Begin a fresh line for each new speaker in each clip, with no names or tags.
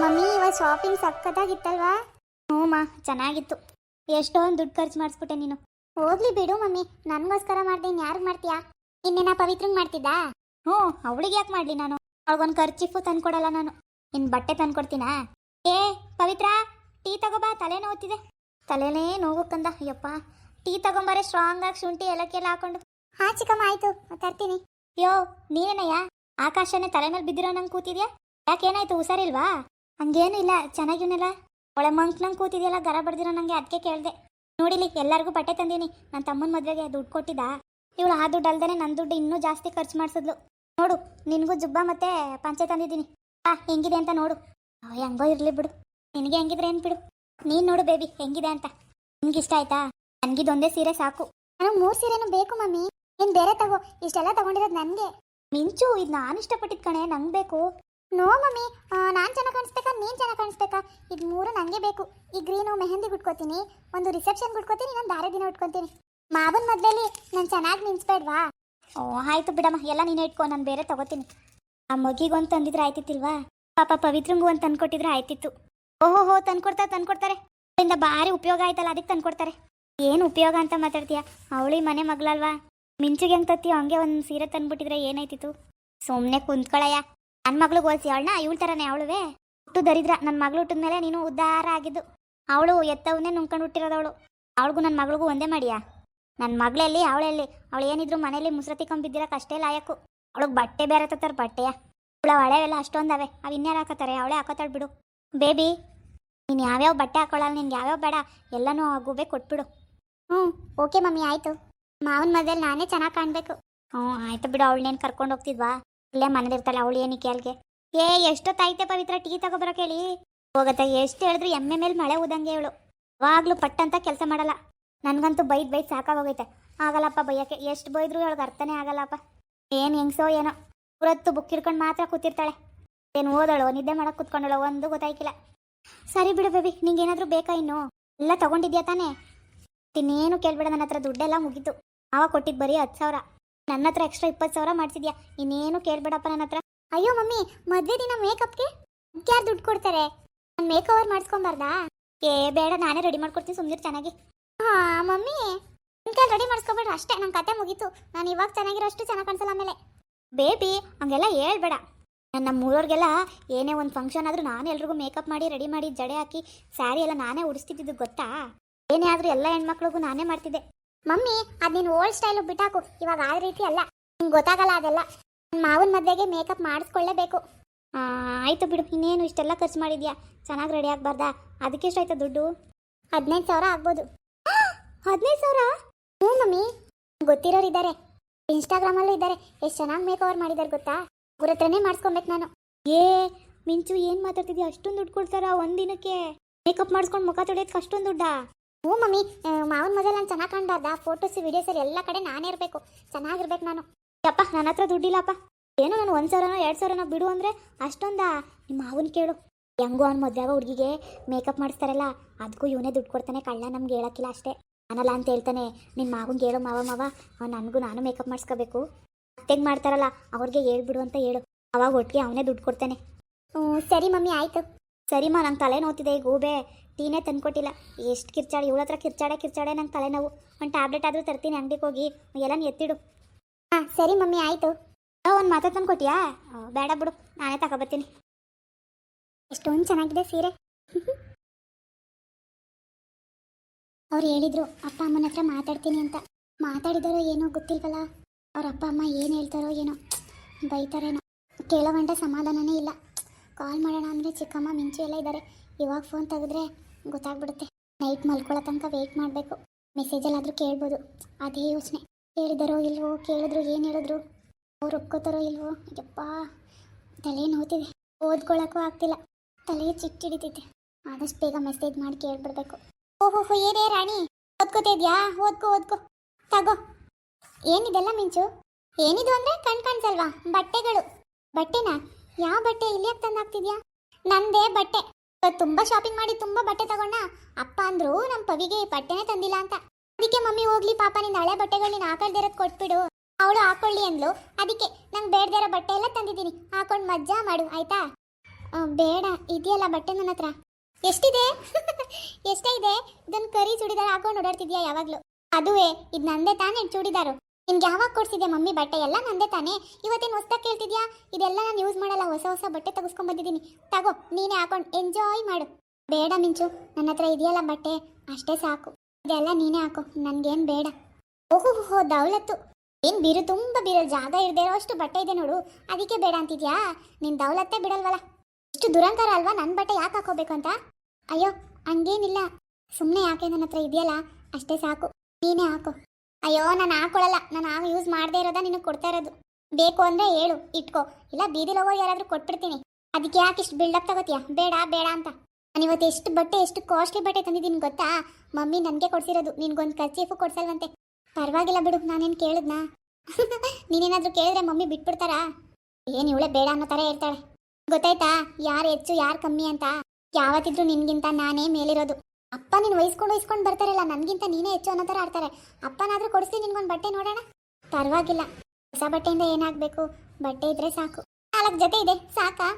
Mummy ಇವತ್ತು shopping ಸಕ್ಕತ್ತಾಗಿತ್ತಲ್ವಾ ಹ್ಞೂ ಮಾ ಚೆನ್ನಾಗಿತ್ತು. ಎಷ್ಟೊಂದು ದುಡ್ಡು ಖರ್ಚು ಮಾಡಿಸ್ಬಿಟ್ಟೆ ನೀನು. ಹೋಗ್ಲಿ ಬಿಡು ಮಮ್ಮಿ, ನನಗೋಸ್ಕರ ಮಾಡ್ದೆ ಯಾರಿಗೆ ಮಾಡ್ತೀಯಾ? ಇನ್ನೇನ ಪವಿತ್ರಂಗ್ ಮಾಡ್ತಿದ್ದಾ? ಹ್ಞೂ, ಅವಳಿಗೆ ಯಾಕೆ ಮಾಡಲಿ ನಾನು? ಅವಳಿಗೊಂದು ಖರ್ಚಿಫು ತಂದ್ಕೊಡಲ್ಲ ನಾನು. ಇನ್ನು ಬಟ್ಟೆ ತಂದ್ಕೊಡ್ತೀನಾ? ಏ, ಪವಿತ್ರ, ಟೀ ತಗೋಬಾ ತಲೆ ನೋವುತ್ತಿದೆ ತಲೆನೇ ನೋವು ಕಂದ ಅಯ್ಯಪ್ಪ ಟೀ ತಗೊಂಬಾರೆ ಸ್ಟ್ರಾಂಗ್ ಆಗಿ ಶುಂಠಿ ಎಲ್ಲಕ್ಕೆಲ್ಲ ಎಲ್ಲ ಹಾಕೊಂಡು. ಹಾ, ಚಿಕ್ಕಮ್ಮ, ಆಯ್ತು ತರ್ತೀನಿ. ಯೋ, ನೀನೇನಯ್ಯ? ಆಕಾಶನೇ ತಲೆ ಮೇಲೆ ಬಿದ್ದಿರೋ ನಂಗೆ ಕೂತಿದ್ಯಾ? ಯಾಕೇನಾಯ್ತು ಹುಷಾರಿಲ್ವಾ? ಹಂಗೇನು ಇಲ್ಲ ಚೆನ್ನಾಗಿವನಲ್ಲ. ಒಳ್ಳೆ ಮಂಕ್ ಕೂತಿದೆಯಲ್ಲ, ಗರ ಬಡ್ದಿರೋ ನಂಗೆ ಅದಕ್ಕೆ ಕೇಳಿದೆ. ನೋಡಿಲಿ, ಎಲ್ಲರಿಗೂ ಬಟ್ಟೆ ತಂದೀನಿ. ನನ್ನ ತಮ್ಮನ ಮದುವೆಗೆ ದುಡ್ಡು ಕೊಟ್ಟಿದ್ದ. ಇವಳು ಆ ದುಡ್ಡು ಅಲ್ದೇ ನನ್ನ ದುಡ್ಡು ಇನ್ನೂ ಜಾಸ್ತಿ ಖರ್ಚು ಮಾಡಿಸಿದ್ಲು. ನೋಡು, ನಿನಗೂ ಜುಬ್ಬ ಮತ್ತೆ ಪಂಚೆ ತಂದಿದ್ದೀನಿ. ಆ ಹೆಂಗಿದೆ ಅಂತ ನೋಡು. ಹೆಂಗೋ ಇರಲಿ ಬಿಡು. ನಿನಗೆ ಹೆಂಗಿದ್ರೆ ಏನು ಬಿಡು. ನೀನು ನೋಡು ಬೇಬಿ, ಹೆಂಗಿದೆ ಅಂತ. ನಿನ್ಗೆ ಇಷ್ಟ ಆಯ್ತಾ? ನನಗಿದೊಂದೇ ಸೀರೆ ಸಾಕು. ನನಗೆ ಮೂರು ಸೀರೆನೂ ಬೇಕು, ಮಮ್ಮಿ. ನೀನು ಬೇರೆ ತಗೋ. ಇಷ್ಟೆಲ್ಲ ತಗೊಂಡಿರೋದು ನನಗೆ. ಮಿಂಚು, ಇದು ನಾನು ಇಷ್ಟಪಟ್ಟಿದ್ ಕಣೆ. ನಂಗೆ ಬೇಕು. No mummy. ನಾನು ಚೆನ್ನಾಗಿ ಕಾಣಿಸ್ಬೇಕಾ? ನೀನು ಚೆನ್ನಾಗಿ ಕಾಣಿಸ್ಬೇಕಾ? ಇದು ಮೂರು ನನಗೆ ಬೇಕು. ಈ ಗ್ರೀನು ಮೆಹಂದಿ ಉಟ್ಕೋತೀನಿ ಒಂದು ರಿಸೆಪ್ಷನ್ ಉಟ್ಕೋತೀನಿ ನಾನು ದಾರೆ ದಿನ ಉಟ್ಕೊತೀನಿ. ಮಾವನ ಮದುವೆಲಿ ನಾನು ಚೆನ್ನಾಗಿ ನಿನ್ಸ್ಬೇಡ್ವಾ ಓ, ಆಯ್ತು ಬಿಡಮ್ಮ. ಎಲ್ಲ ನೀನು ಇಟ್ಕೊ, ನಾನು ಬೇರೆ ತಗೋತೀನಿ. ಆ ಮಗಿಗೊಂದು ತಂದಿದ್ರೆ ಆಯ್ತಿತ್ತಿಲ್ವಾ? ಪಾಪ ಪವಿತ್ರಂಗು ಒಂದು ತಂದ್ಕೊಟ್ಟಿದ್ರೆ ಆಯ್ತಿತ್ತು. ಓಹೋ, ಹೋ ತಂದ್ಕೊಡ್ತಾರೆ ತಂದ್ಕೊಡ್ತಾರೆ. ಅದರಿಂದ ಭಾರಿ ಉಪಯೋಗ ಆಯ್ತಲ್ಲ, ಅದಕ್ಕೆ ತಂದ್ಕೊಡ್ತಾರೆ. ಏನು ಉಪಯೋಗ ಅಂತ ಮಾತಾಡ್ತೀಯ? ಅವಳಿ ಮನೆ ಮಗಳಲ್ವಾ? ಮಿಂಚಿಗೆ ಹೆಂಗ್ ತತ್ತಿ ಹಂಗೆ ಒಂದು ಸೀರೆ ತಂದ್ಬಿಟ್ಟಿದ್ರೆ ಏನಾಯ್ತಿತ್ತು? ಸುಮ್ಮನೆ ಕುಂತ್ಕೊಳಯ್ಯ. ನನ್ನ ಮಗಳಿಗೆ ಹೋಲ್ಸಿ ಅವಳನ್ನ, ಇವಳ ಥರನೇ ಅವಳುವೆ. ಹುಟ್ಟು ದರಿದ್ರ ನನ್ನ ಮಗಳು ಹುಟ್ಟಿದ ಮೇಲೆ ನೀನು ಉದ್ಧಾರ ಆಗಿದ್ದು. ಅವಳು ಎತ್ತವನ್ನೇ ನುಂಗ್ಕೊಂಡು ಹುಟ್ಟಿರೋದವಳು. ಅವಳಿಗೂ ನನ್ನ ಮಗಳಿಗೂ ಒಂದೇ ಮಾಡಿಯಾ? ನನ್ನ ಮಗಳಲ್ಲಿ, ಅವಳಲ್ಲಿ, ಅವಳು ಏನಿದ್ರು ಮನೇಲಿ ಮುಸ್ರತಿ ಬಿದ್ದಿರಕ್ಕೆ ಅಷ್ಟೇ ಲಾಯಕು ಅವಳಿಗೆ ಬಟ್ಟೆ ಬೇರೆ ತತ್ತಾರ ಬಟ್ಟೆಯ? ಅವಳ ಹಳೆವೆಲ್ಲ ಅಷ್ಟೊಂದವೆ. ಅವು ಇನ್ಯಾರು ಹಾಕತ್ತಾರೆ? ಅವಳೇ ಹಾಕತ್ತಾಳೆ ಬಿಡು. ಬೇಬಿ, ನೀನು ಯಾವ್ಯಾವ ಬಟ್ಟೆ ಹಾಕೊಳ್ಳಲ್ಲ ನಿನ್ಗೆ ಯಾವ್ಯಾವ ಬೇಡ, ಎಲ್ಲನೂ ಗುಬೆ ಕೊಟ್ಬಿಡು. ಹ್ಞೂ, ಓಕೆ ಮಮ್ಮಿ, ಆಯಿತು. ಮಾವನ ಮದ್ವೆಲಿ ನಾನೇ ಚೆನ್ನಾಗಿ ಕಾಣಬೇಕು. ಹ್ಞೂ, ಆಯ್ತು ಬಿಡು, ಅವಳನ್ನೇನು ಕರ್ಕೊಂಡು ಹೋಗ್ತಿದ್ವಾ? ಇಲ್ಲೇ ಮನೇಲಿರ್ತಾಳೆ ಅವಳು ಏನಕ್ಕೆ ಅಲ್ಗೆ ಏ ಎಷ್ಟೊತ್ತಾಯ್ತೆ ಪವಿತ್ರ, ಟೀ ತಗೊಬರೋ ಕೇಳಿ. ಹೋಗತ್ತ, ಎಷ್ಟು ಹೇಳಿದ್ರು ಎಮ್ಮೆ ಮೇಲೆ ಮಳೆ ಊದಂಗೆ ಇವಳು. ಯಾವಾಗ್ಲೂ ಪಟ್ಟಂತ ಕೆಲಸ ಮಾಡಲ್ಲ. ನನಗಂತೂ ಬೈದ್ ಬೈದ್ ಸಾಕಾಗೋಗೈತೆ. ಆಗಲ್ಲಪ್ಪ ಬೈಯಕ್ಕೆ. ಎಷ್ಟು ಬೈದ್ರು ಅವಳಿಗೆ ಅರ್ಥನೇ ಆಗಲ್ಲಪ್ಪ. ಏನು ಹೆಂಗ್ಸೋ ಏನೋ. ಪುರತ್ತು ಬುಕ್ ಹಿಡ್ಕೊಂಡು ಮಾತ್ರ ಕೂತಿರ್ತಾಳೆ. ಏನು ಓದಳು, ನಿದ್ದೆ ಮಾಡಕ್ಕೆ ಕೂತ್ಕೊಂಡಳು ಒಂದು ಗೊತ್ತಾಯ್ಕಿಲ್ಲ. ಸರಿ ಬಿಡು ಬೇಬಿ ನಿಂಗೆ ಏನಾದರೂ ಬೇಕಾ ಇನ್ನು? ಎಲ್ಲ ತಗೊಂಡಿದ್ಯಾ ತಾನೇ? ಇನ್ನೇನು ಕೇಳ್ಬೇಡ ನನ್ನ ಹತ್ರ ದುಡ್ಡೆಲ್ಲ ಮುಗೀತು. ಅವ ಕೊಟ್ಟಿದ್ದು ಬರೀ ಹತ್ತು ಸಾವಿರ. ನನ್ನ ಹತ್ರ ಎಕ್ಸ್ಟ್ರಾ ಇಪ್ಪತ್ತು ಸಾವಿರ ಮಾಡಿಸಿದ್ಯಾ? ಇನ್ನೇನು ಕೇಳ್ಬೇಡಪ್ಪ ನನ್ನ ಹತ್ರ ಅಯ್ಯೋ ಮಮ್ಮಿ, ಮದ್ವೆ ದಿನ ಮೇಕಪ್ಗೆ ಯಾರು ದುಡ್ಡು ಕೊಡ್ತಾರೆ? ನಾನು ಮೇಕ್ ಓವರ್ ಮಾಡಿಸ್ಕೊಂಬಾರ್ದಾ? ಏ, ಬೇಡ, ನಾನೇ ರೆಡಿ ಮಾಡ್ಕೊಡ್ತೀನಿ ಸುಮ್ಮನೆ ಚೆನ್ನಾಗಿ. ಹಾ, ಮಮ್ಮಿ. ನಿನ್ ರೆಡಿ ಮಾಡಿಸ್ಕೊಬೇಡ ಅಷ್ಟೇ ನನ್ನ ಕತೆ ಮುಗೀತು. ನಾನು ಇವಾಗ ಚೆನ್ನಾಗಿರೋ ಅಷ್ಟು ಚೆನ್ನಾಗಿ ಕಾಣಿಸಲ್ಲ ಆಮೇಲೆ. ಬೇಬಿ, ಹಂಗೆಲ್ಲ ಹೇಳ್ಬೇಡ. ನನ್ನ ಮೂರವ್ರಿಗೆಲ್ಲ ಏನೇ ಒಂದು ಫಂಕ್ಷನ್ ಆದರೂ ನಾನು ಎಲ್ರಿಗೂ ಮೇಕಪ್ ಮಾಡಿ ರೆಡಿ ಮಾಡಿ, ಜಡೆ ಹಾಕಿ ಸ್ಯಾರಿ ಎಲ್ಲ ನಾನೇ ಉಡಿಸ್ತಿದ್ದಿದ್ದು ಗೊತ್ತಾ? ಏನೇ ಆದರೂ ಎಲ್ಲ ಹೆಣ್ಮಕ್ಳಿಗೂ ನಾನೇ ಮಾಡ್ತಿದ್ದೆ. ಮಮ್ಮಿ, ಅದು ನೀನು ಓಲ್ಡ್ ಸ್ಟೈಲು ಬಿಟ್ಟಾಕು ಇವಾಗ ಆ ರೀತಿ ಅಲ್ಲ. ನಿಂಗೆ ಗೊತ್ತಾಗಲ್ಲ ಅದೆಲ್ಲ. ನನ್ನ ಮಾವನ ಮದ್ವೆಗೆ ಮೇಕಪ್ ಮಾಡಿಸ್ಕೊಳ್ಳೇಬೇಕು. ಆಯಿತು ಬಿಡು. ಇನ್ನೇನು ಇಷ್ಟೆಲ್ಲ ಖರ್ಚು ಮಾಡಿದ್ಯಾ? ಚೆನ್ನಾಗಿ ರೆಡಿ ಆಗಬಾರ್ದಾ? ಅದಕ್ಕೆ ಎಷ್ಟಾಯ್ತು ದುಡ್ಡು? ಹದಿನೈದು ಸಾವಿರ ಆಗ್ಬೋದು. ಹದಿನೈದು ಸಾವಿರ? ಹ್ಞೂ ಮಮ್ಮಿ. ಗೊತ್ತಿರೋರು ಇದ್ದಾರೆ ಇನ್ಸ್ಟಾಗ್ರಾಮಲ್ಲೂ ಇದ್ದಾರೆ ಎಷ್ಟು ಚೆನ್ನಾಗಿ ಮೇಕ್ ಓವರ್ ಮಾಡಿದ್ದಾರೆ ಗೊತ್ತಾ? ಅವ್ರ ಹತ್ರನೇ ಮಾಡಿಸ್ಕೊಬೇಕು ನಾನು. ಏ, ಮಿಂಚು ಏನು ಮಾತಾಡ್ತಿದ್ಯಾ? ಅಷ್ಟೊಂದು ದುಡ್ಡು ಕೊಡ್ತಾರಾ ಒಂದಿನಕ್ಕೆ? ಮೇಕಪ್ ಮಾಡಿಸ್ಕೊಂಡು ಮುಖ ತೊಳೆಯೋದಕ್ಕೆ ಅಷ್ಟೊಂದು ದುಡ್ಡಾ? ಹ್ಞೂ ಮಮ್ಮಿ ಮಾವನ ಮದುವೆ ನಾನು ಚೆನ್ನಾಗಿ ಕಾಣ್ಬಾರ್ದಾ ಫೋಟೋಸ್ ವೀಡಿಯೋಸಲ್ಲಿ ಎಲ್ಲ ಕಡೆ ನಾನೇ ಇರಬೇಕು. ಚೆನ್ನಾಗಿರ್ಬೇಕು ನಾನು. ಯಪ್ಪ ನನ್ನ ಹತ್ರ ದುಡ್ಡಿಲ್ಲಪ್ಪ. ಏನೋ ನಾನು ಒಂದು ಸಾವಿರನೋ, ಎರಡು ಸಾವಿರನೋ ಬಿಡು ಅಂದರೆ ಅಷ್ಟೊಂದ. ನಿಮ್ಮ ಮಾವನ ಕೇಳು. ಹೆಂಗೋ ಅವ್ನು ಮದುವೆಗ ಹುಡುಗಿಗೆ ಮೇಕಪ್ ಮಾಡಿಸ್ತಾರಲ್ಲ ಅದಕ್ಕೂ ಇವನೇ ದುಡ್ಡು ಕೊಡ್ತಾನೆ, ಕಳ್ಳ ನಮ್ಗೆ ಹೇಳಕ್ಕಿಲ್ಲ ಅಷ್ಟೇ. ಅನ್ನಲ್ಲ ಅಂತ ಹೇಳ್ತಾನೆ ನಿಮ್ಮ ಮಾವನ್ಗೆ ಹೇಳು ಮಾವ ಮಾವ. ಅವ್ನು ನನಗೂ ನಾನು ಮೇಕಪ್ ಮಾಡಿಸ್ಕೋಬೇಕು. ಅತ್ತೆಗೆ ಮಾಡ್ತಾರಲ್ಲ, ಅವ್ರಿಗೆ ಹೇಳ್ಬಿಡು ಅಂತ ಹೇಳು. ಅವಾಗ ಒಟ್ಟಿಗೆ ಅವನೇ ದುಡ್ಡು ಕೊಡ್ತಾನೆ. ಹ್ಞೂ, ಸರಿ ಮಮ್ಮಿ, ಆಯಿತು. ಸರಿಮಾ ನಂಗೆ ತಲೆ ನೋತಿದೆ ಈಗ ಗೂಬೆ. ಟೀನೇ ತಂದ್ಕೊಟ್ಟಿಲ್ಲ. ಎಷ್ಟು ಕಿರ್ಚಾಡಿ ಇವಳ ಹತ್ರ ಕಿರ್ಚಾಡೆ ಕಿರ್ಚಾಡೆ ನಂಗೆ ತಲೆನೋವು. ಒಂದು ಟ್ಯಾಬ್ಲೆಟ್ ಆದರೂ ತರ್ತೀನಿ ಅಂಗಡಿಗೆ ಹೋಗಿ. ಎಲ್ಲ ಎತ್ತಿಡು. ಹಾಂ ಸರಿ ಮಮ್ಮಿ ಆಯಿತು. ಒಂದು ಮಾತು ತಂದ್ಕೊಟ್ಟಿಯಾ? ಆ, ಬೇಡ ಬಿಡು ನಾನೇ ತಗೊಬರ್ತೀನಿ. ಎಷ್ಟೊಂದು ಚೆನ್ನಾಗಿದೆ ಸೀರೆ. ಅವ್ರು ಹೇಳಿದ್ರು ಅಪ್ಪ ಅಮ್ಮನ ಹತ್ರ ಮಾತಾಡ್ತೀನಿ ಅಂತ. ಮಾತಾಡಿದಾರೋ ಏನೋ ಗೊತ್ತಿಲ್ವಲ್ಲ? ಅವ್ರ ಅಪ್ಪ ಅಮ್ಮ ಏನು ಹೇಳ್ತಾರೋ ಏನೋ. ಬೈತಾರೇನೋ. ಕೇಳೋವಂಟ ಸಮಾಧಾನನೇ ಇಲ್ಲ. ಕಾಲ್ ಮಾಡೋಣ ಅಂದರೆ ಚಿಕ್ಕಮ್ಮ, ಮಿಂಚು ಎಲ್ಲ ಇದ್ದಾರೆ ಇವಾಗ ಫೋನ್ ತೆಗೆದ್ರೆ ಗೊತ್ತಾಗ್ಬಿಡುತ್ತೆ. ನೈಟ್ ಮಲ್ಕೊಳ್ಳೋ ತನಕ ವೆಯ್ಟ್ ಮಾಡಬೇಕು. ಮೆಸೇಜಲ್ಲಾದರೂ ಕೇಳ್ಬೋದು. ಅದೇ ಯೋಚನೆ. ಕೇಳಿದಾರೋ ಇಲ್ವೋ, ಕೇಳಿದ್ರು, ಏನು ಹೇಳಿದ್ರು? ಅವ್ರು ಒಪ್ಕೋತಾರೋ ಇಲ್ವೋ? ಯಪ್ಪ, ತಲೆ ನೋತಿದೆ. ಓದ್ಕೊಳ್ಳೋಕ್ಕೂ ಆಗ್ತಿಲ್ಲ. ತಲೆ ಚಿಟ್ಟಿಡಿತೈತೆ ಆದಷ್ಟು ಬೇಗ ಮೆಸೇಜ್ ಮಾಡಿ ಕೇಳ್ಬಿಡ್ಬೇಕು. ಓಹೋ ಏನೇ ರಾಣಿ? ಓದ್ಕೋತಿದ್ಯಾ ಓದ್ಕೋ ಓದ್ಕೋ. ತಗೋ. ಏನಿದೆಲ್ಲ ಮಿಂಚು? ಏನಿದು ಅಂದರೆ ಕಣ್ ಕಾಣಿಸಲ್ವಾ? ಬಟ್ಟೆಗಳು. ಬಟ್ಟೆನಾ? ಯಾವ ಬಟ್ಟೆ ಇಲ್ಲಿ ಯಾಕೆ ತಂದಾಕ್ತಿದ್ಯಾ? ನಂದೇ ಬಟ್ಟೆ. ತುಂಬಾ ಶಾಪಿಂಗ್ ಮಾಡಿ ತುಂಬಾ ಬಟ್ಟೆ ತಗೊಂಡ. ಅಪ್ಪ ಅಂದ್ರು ನಮ್ಮ ಪವಿಗೆ ಈ ಬಟ್ಟೆನೇ ತಂದಿಲ್ಲ ಅಂತ. ಅದಕ್ಕೆ ಮಮ್ಮಿ ಹೋಗ್ಲಿ ಪಾಪ ನಿನ್ನ ಹಳೆ ಬಟ್ಟೆಗಳು ನೀನು ಕೊಟ್ಬಿಡು. ಅವಳು ಹಾಕೊಳ್ಳಿ ಅಂದ್ಲು. ಅದಕ್ಕೆ ನಂಗೆ ಬೇಡದಿರೋ ಬಟ್ಟೆ ಎಲ್ಲ ತಂದಿದ್ದೀನಿ. ಹಾಕೊಂಡು ಮಜ್ಜಾ ಮಾಡು, ಆಯ್ತಾ? ಬೇಡ, ಇದೆಯಲ್ಲ ಬಟ್ಟೆ ನನ್ನ ಹತ್ರ. ಎಷ್ಟಿದೆ? ಎಷ್ಟೇ ಇದೆ? ಇದನ್ನ ಕರಿ ಚೂಡಿದಾರ ಹಾಕೊಂಡು ಓಡಾಡ್ತಿದ್ಯಾ ಯಾವಾಗ್ಲೂ? ಅದುವೇ, ಇದು ನಂದೇ ತಾನೇ ಚೂಡಿದಾರು. ನಿನ್ಗೆ ಯಾವಾಗ ಕೊಡ್ಸಿದ್ಯಾ ಮಮ್ಮಿ ಬಟ್ಟೆ? ಎಲ್ಲ ನಂದೇ ತಾನೇ. ಇವತ್ತೇನು ಹೊಸ್ದಾಗಿ ಕೇಳ್ತಿದ್ಯಾ? ಇದೆಲ್ಲ ನಾನು ಯೂಸ್ ಮಾಡಲ್ಲ. ಹೊಸ ಹೊಸ ಬಟ್ಟೆ ತೆಗೆಸ್ಕೊಂಡ್ ಬಂದಿದ್ದೀನಿ. ತಗೋ, ನೀನೇ ಹಾಕೊಂಡು ಎಂಜಾಯ್ ಮಾಡು. ಬೇಡ ಮಿಂಚು, ನನ್ನ ಹತ್ರ ಇದೆಯಲ್ಲ ಬಟ್ಟೆ. ಅಷ್ಟೇ ಸಾಕು. ಇದೆಲ್ಲ ನೀನೇ ಹಾಕು. ನನ್ಗೇನ್ ಬೇಡ. ಓಹೋ ಹೋ ದೌಲತ್ತು. ಏನ್ ಬೀರು, ತುಂಬಾ ಬಿರು. ಜಾಗ ಇರದೇ ಅಷ್ಟು ಬಟ್ಟೆ ಇದೆ ನೋಡು. ಅದಕ್ಕೆ ಬೇಡ ಅಂತಿದ್ಯಾ? ನಿನ್ ದೌಲತ್ತೇ ಬಿಡಲ್ವಲ್ಲ ಇಷ್ಟು ದುರಂಕಾರ ಅಲ್ವಾ ನನ್ನ ಬಟ್ಟೆ ಯಾಕೆ ಹಾಕೋಬೇಕು ಅಂತ? ಅಯ್ಯೋ, ಹಂಗೇನಿಲ್ಲ. ಸುಮ್ಮನೆ ಯಾಕೆ ನನ್ನ ಹತ್ರ ಇದೆಯಲ್ಲ? ಅಷ್ಟೇ ಸಾಕು. ನೀನೇ ಹಾಕು. ಅಯ್ಯೋ, ನಾನು ಹಾಕೊಳ್ಳಲ್ಲ ನಾನು ಆಗ ಯೂಸ್ ಮಾಡದೇ ಇರೋದ ನಿನಗೆ ಕೊಡ್ತಾ ಇರೋದು. ಬೇಕು ಅಂದ್ರೆ ಹೇಳು, ಇಟ್ಕೋ. ಇಲ್ಲ ಬೀದಿಲ್ ಹೋಗೋ ಯಾರಾದ್ರೂ ಕೊಟ್ಬಿಡ್ತೀನಿ. ಅದಕ್ಕೆ ಯಾಕೆ ಇಷ್ಟು ಬಿಲ್ಡಪ್ ತಗೋತೀಯ? ಬೇಡ ಬೇಡ ಅಂತ. ನಾನು ಇವತ್ತು ಎಷ್ಟು ಬಟ್ಟೆ, ಎಷ್ಟು ಕಾಸ್ಟ್ಲಿ ಬಟ್ಟೆ ತಂದಿದ್ದೀನಿ ಗೊತ್ತಾ? ಮಮ್ಮಿ ನನಗೆ ಕೊಡ್ಸಿರೋದು. ನಿನ್ಗೊಂದು ಕರ್ಚೀಫು ಕೊಡ್ಸಲ್ವಂತೆ. ಪರವಾಗಿಲ್ಲ ಬಿಡು, ನಾನೇನು ಕೇಳಿದ್ನಾ? ನೀನೇನಾದರೂ ಕೇಳಿದ್ರೆ ಮಮ್ಮಿ ಬಿಟ್ಬಿಡ್ತಾರಾ? ಏನು ಇವಳೆ ಬೇಡ ಅನ್ನೋ ಥರ ಹೇಳ್ತಾಳೆ. ಗೊತ್ತಾಯ್ತಾ? ಯಾರು ಹೆಚ್ಚು, ಯಾರು ಕಮ್ಮಿ ಅಂತ? ಯಾವತ್ತಿದ್ರೂ ನಿನ್ಗಿಂತ ನಾನೇ ಮೇಲಿರೋದು. ಅಪ್ಪ ನೀನು ವಹಿಸ್ಕೊಂಡು ವಹಿಸ್ಕೊಂಡು ಬರ್ತಾರಲ್ಲ, ನನಗಿಂತ ನೀನೇ ಹೆಚ್ಚು ಅನ್ನೋ ಥರ ಆಡ್ತಾರೆ. ಅಪ್ಪನಾದ್ರೂ ಕೊಡಿಸಿ ನಿನ್ಗೊಂದು ಬಟ್ಟೆ ನೋಡೋಣ. ಪರವಾಗಿಲ್ಲ. ಹೊಸ ಬಟ್ಟೆಯಿಂದ ಏನಾಗಬೇಕು? ಬಟ್ಟೆ ಇದ್ರೆ ಸಾಕು. ನಾಲ್ಕು ಜೊತೆ ಇದೆ, ಸಾಕಾ?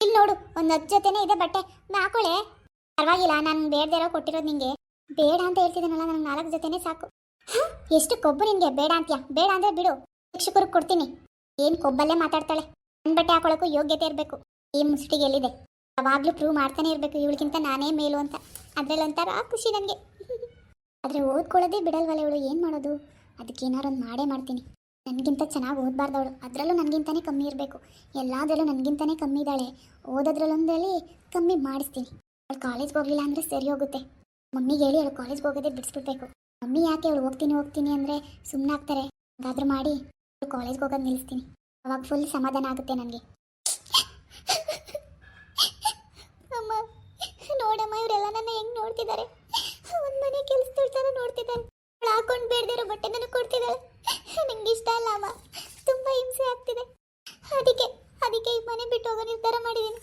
ಇಲ್ಲಿ ನೋಡು, ಒಂದು ಹತ್ತು ಜೊತೆನೇ ಇದೆ ಬಟ್ಟೆ. ಹಾಕೊಳ್ಳೆ ಪರವಾಗಿಲ್ಲ, ನಾನು ಬೇಡದಿರೋ ಕೊಟ್ಟಿರೋದು ನಿಂಗೆ. ಬೇಡ ಅಂತ ಹೇಳ್ತಿದ್ದೀನಲ್ಲ ನನಗೆ ನಾಲ್ಕು ಜೊತೆನೇ ಸಾಕು? ಎಷ್ಟು ಕೊಬ್ಬು ನಿನಗೆ? ಬೇಡ ಅಂತ್ಯಾ? ಬೇಡ ಅಂದ್ರೆ ಬಿಡು. ಶಿಕ್ಷಕರಿಗೆ ಕೊಡ್ತೀನಿ. ಏನ್ ಕೊಬ್ಬಲ್ಲೇ ಮಾತಾಡ್ತಾಳೆ. ನನ್ನ ಬಟ್ಟೆ ಹಾಕೊಳ್ಳೋಕ್ಕೂ ಯೋಗ್ಯತೆ ಇರಬೇಕು. ಈ ಮುಷ್ಟಿಗೆ ಎಲ್ಲಿದೆ? ಯಾವಾಗ್ಲೂ ಪ್ರೂವ್ ಮಾಡ್ತಾನೆ ಇರಬೇಕು. ಇವಳಿಗಿಂತ ನಾನೇ ಮೇಲು ಅಂತ. ಅದ್ರಲ್ಲಿ ಒಂಥರ ಖುಷಿ ನನಗೆ ಆದ್ರೆ ಓದ್ಕೊಳ್ಳೋದೇ ಬಿಡಲ್ವಲ್ಲ ಇವಳು? ಏನ್ ಮಾಡೋದು? ಅದಕ್ಕೆ ಏನಾರು ಒಂದು ಮಾಡೇ ಮಾಡ್ತೀನಿ. ನನಗಿಂತ ಚೆನ್ನಾಗಿ ಓದಬಾರ್ದು ಅವಳು ಅದರಲ್ಲೂ ನನಗಿಂತಾನೇ ಕಮ್ಮಿ ಇರಬೇಕು. ಎಲ್ಲದರಲ್ಲೂ ನನಗಿಂತಾನೇ ಕಮ್ಮಿ ಇದ್ದಾಳೆ. ಓದೋದ್ರಲ್ಲೊಂದಲ್ಲಿ ಕಮ್ಮಿ ಮಾಡಿಸ್ತೀನಿ. ಅವಳು ಕಾಲೇಜ್ಗೆ ಹೋಗಲಿಲ್ಲ ಅಂದ್ರೆ ಸರಿ ಹೋಗುತ್ತೆ. ಮಮ್ಮಿಗೆ ಹೇಳಿ ಅವಳು ಕಾಲೇಜ್ಗೆ ಹೋಗೋದೇ ಬಿಡಿಸ್ಬಿಡ್ಬೇಕು. ಮಮ್ಮಿ ಯಾಕೆ ಅವಳು ಹೋಗ್ತೀನಿ ಹೋಗ್ತೀನಿ ಅಂದರೆ ಸುಮ್ಮನೆ ಆಗ್ತಾರೆ ಹಾಗಾದ್ರೂ ಮಾಡಿ ಅವಳು ಕಾಲೇಜ್ಗೆ ಹೋಗೋದು ನಿಲ್ಲಿಸ್ತೀನಿ. ಅವಾಗ ಫುಲ್ ಸಮಾಧಾನ ಆಗುತ್ತೆ ನನಗೆ. ನನ್ನ ಹೆಂಗ್ ನೋಡ್ತಿದ್ದಾರೆ? ಒಂದ್ ಮನೆ ಕೆಲಸದವ್ರ ತರ ನೋಡ್ತಿದ್ದಾರೆ ಅವಳು ಹಾಕೊಂಡು ಬೇಡದಿರೋ ಬಟ್ಟೆ ನನಗೆ ಕೊಡ್ತಿದ್ದಾಳೆ. ನಂಗೆ ಇಷ್ಟ ಅಲ್ಲ ಅಮ್ಮ. ತುಂಬಾ ಹಿಂಸೆ ಆಗ್ತಿದೆ. ಅದಕ್ಕೆ ಅದಕ್ಕೆ ಈ ಮನೆ ಬಿಟ್ಟು ಹೋಗೋ ನಿರ್ಧಾರ ಮಾಡಿದ್ದೀನಿ.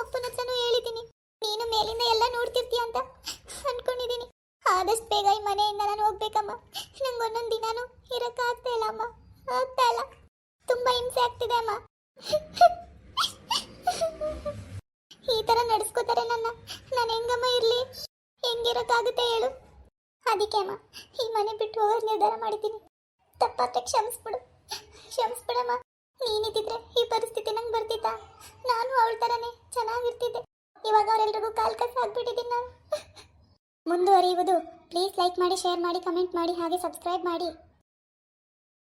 ಅಪ್ಪನ ಹತ್ರನೂ ಹೇಳಿದ್ದೀನಿ. ನೀನು ಮೇಲಿಂದ ಎಲ್ಲ ನೋಡ್ತಿರ್ತೀಯ ಅಂತ ಅನ್ಕೊಂಡಿದ್ದೀನಿ. ಆದಷ್ಟು ಬೇಗ ಈ ಮನೆಯಿಂದ ನಾನು ಹೋಗ್ಬೇಕಮ್ಮ. ನಂಗೆ ಒಂದೊಂದು ದಿನಾನು ಇರಕ್ಕಾಗ್ತಾ ಇಲ್ಲ ಅಮ್ಮ. ಆಗ್ತಾ ಇಲ್ಲ. ತುಂಬಾ ಹಿಂಸೆ ಆಗ್ತಿದೆ ಅಮ್ಮ. ತರ ನಡೆಸ್ಕೋತಾರೆ ನನ್ನ. ನಾನು ಹೆಂಗಮ್ಮ ಇರ್ಲಿ? ಹೆಂಗಿರಕ್ಕಾಗುತ್ತೆ ಹೇಳು. ಅದಕ್ಕೆ ಅಮ್ಮ, ಈ ಮನೆ ಬಿಟ್ಟು ಹೋಗೋ ನಿರ್ಧಾರ ಮಾಡಿದ್ದೀನಿ ತಪ್ಪಾದ್ರೆ ಕ್ಷಮಿಸ್ಬಿಡು. ಕ್ಷಮಿಸ್ಬಿಡಮ್ಮ. ನೀನಿದ್ದಿದ್ರೆ ಈ ಪರಿಸ್ಥಿತಿ ನಂಗೆ ಬರ್ತಿತ್ತಾ? ನಾನು ಅವಳ ಥರನೇ ಚೆನ್ನಾಗಿರ್ತಿದ್ದೆ. ಇವಾಗ ಅವರೆಲ್ರಿಗೂ ಕಾಲ್ ಕಸ ಆಗ್ಬಿಟ್ಟಿದ್ದೀನಿ ನಾನು. ಮುಂದುವರಿಯುವುದು ಪ್ಲೀಸ್ ಲೈಕ್ ಮಾಡಿ ಶೇರ್ ಮಾಡಿ ಕಮೆಂಟ್ ಮಾಡಿ, ಹಾಗೆ ಸಬ್ಸ್ಕ್ರೈಬ್ ಮಾಡಿ.